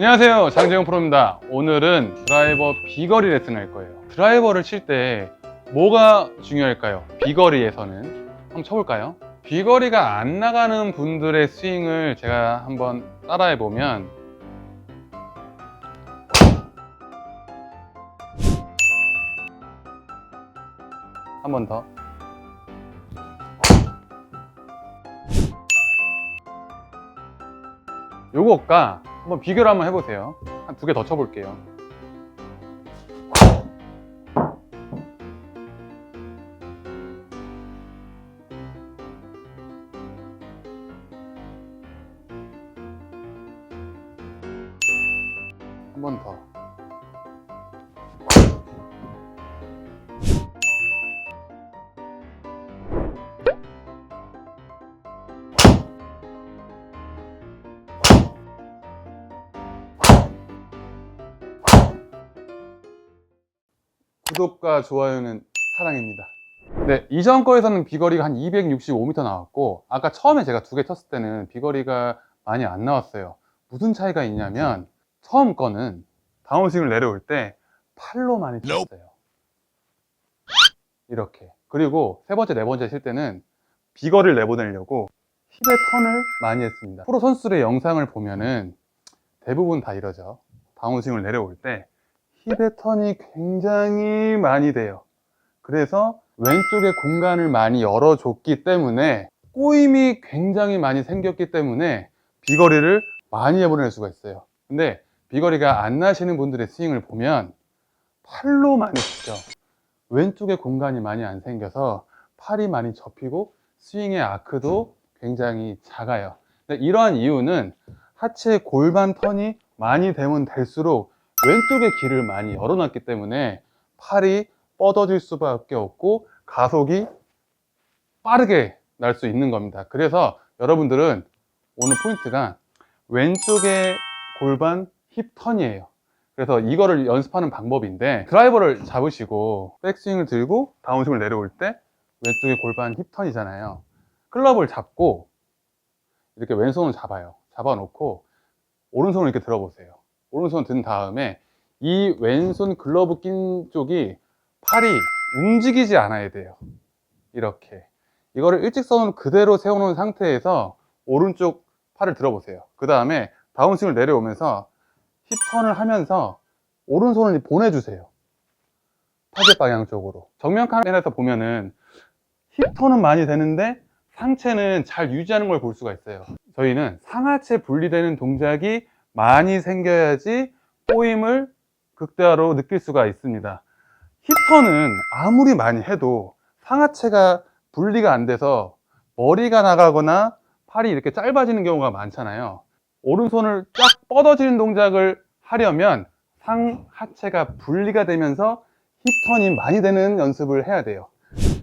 안녕하세요 장재영 프로입니다 오늘은 드라이버 비거리 레슨을 할 거예요 드라이버를 칠 때 뭐가 중요할까요? 비거리에서는 한번 쳐볼까요? 비거리가 안 나가는 분들의 스윙을 제가 한번 따라해 보면 한 번 더. 요거가 한번 비교를 한번 해보세요. 한 두 개 더 쳐볼게요. 한 번 더. 구독과 좋아요는 사랑입니다. 네, 이전 거에서는 비거리가 한 265m 나왔고, 아까 처음에 제가 두 개 쳤을 때는 비거리가 많이 안 나왔어요. 무슨 차이가 있냐면, 처음 거는 다운스윙을 내려올 때 팔로 많이 쳤어요. 이렇게. 그리고 세 번째, 네 번째 칠 때는 비거리를 내보내려고 힙의 턴을 많이 했습니다. 프로 선수들의 영상을 보면은 대부분 다 이러죠. 다운스윙을 내려올 때 힙의 턴이 굉장히 많이 돼요. 그래서 왼쪽에 공간을 많이 열어줬기 때문에 꼬임이 굉장히 많이 생겼기 때문에 비거리를 많이 해보낼 수가 있어요. 근데 비거리가 안 나시는 분들의 스윙을 보면 팔로 많이 치죠. 왼쪽에 공간이 많이 안 생겨서 팔이 많이 접히고 스윙의 아크도 굉장히 작아요. 이러한 이유는 하체 골반 턴이 많이 되면 될수록 왼쪽에 길을 많이 열어놨기 때문에 팔이 뻗어질 수밖에 없고 가속이 빠르게 날 수 있는 겁니다. 그래서 여러분들은 오늘 포인트가 왼쪽에 골반 힙 턴이에요. 그래서 이거를 연습하는 방법인데 드라이버를 잡으시고 백스윙을 들고 다운스윙을 내려올 때 왼쪽에 골반 힙 턴이잖아요. 클럽을 잡고 이렇게 왼손을 잡아요. 잡아놓고 오른손을 이렇게 들어보세요. 오른손 든 다음에 이 왼손 글러브 낀 쪽이 팔이 움직이지 않아야 돼요. 이렇게. 이거를 일직선으로 그대로 세워놓은 상태에서 오른쪽 팔을 들어보세요. 그 다음에 다운스윙을 내려오면서 힙턴을 하면서 오른손을 보내주세요. 타겟 방향 쪽으로. 정면 카메라에서 보면은 힙턴은 많이 되는데 상체는 잘 유지하는 걸 볼 수가 있어요. 저희는 상하체 분리되는 동작이 많이 생겨야지 꼬임을 극대화로 느낄 수가 있습니다. 힙턴은 아무리 많이 해도 상하체가 분리가 안 돼서 머리가 나가거나 팔이 이렇게 짧아지는 경우가 많잖아요. 오른손을 쫙 뻗어지는 동작을 하려면 상하체가 분리가 되면서 힙턴이 많이 되는 연습을 해야 돼요.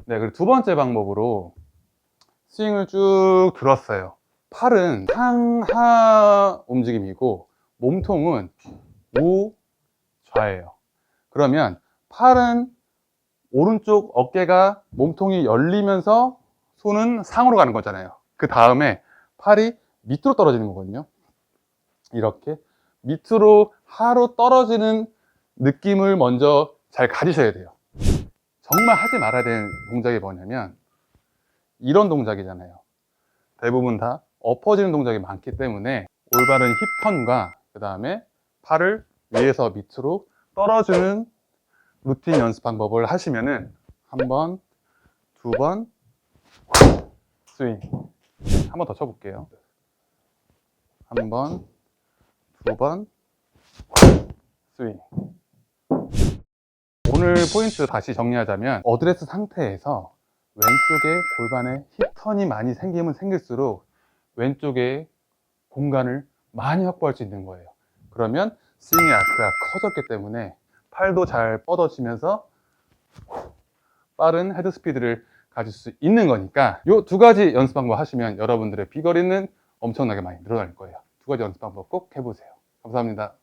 네, 그리고 두 번째 방법으로 스윙을 쭉 들었어요. 팔은 상하 움직임이고 몸통은 우좌예요. 그러면 팔은 오른쪽 어깨가 몸통이 열리면서 손은 상으로 가는 거잖아요. 그 다음에 팔이 밑으로 떨어지는 거거든요. 이렇게 밑으로 하로 떨어지는 느낌을 먼저 잘 가지셔야 돼요. 정말 하지 말아야 되는 동작이 뭐냐면 이런 동작이잖아요. 대부분 다 엎어지는 동작이 많기 때문에 올바른 힙턴과 그 다음에 팔을 위에서 밑으로 떨어주는 루틴 연습 방법을 하시면은 한 번, 두 번, 스윙. 한 번 더 쳐볼게요. 한 번, 두 번, 스윙. 오늘 포인트 다시 정리하자면 어드레스 상태에서 왼쪽에 골반에 힙턴이 많이 생기면 생길수록 왼쪽에 공간을 많이 확보할 수 있는 거예요. 그러면 스윙의 아크가 커졌기 때문에 팔도 잘 뻗어지면서 빠른 헤드 스피드를 가질 수 있는 거니까 이 두 가지 연습 방법 하시면 여러분들의 비거리는 엄청나게 많이 늘어날 거예요. 두 가지 연습 방법 꼭 해보세요. 감사합니다.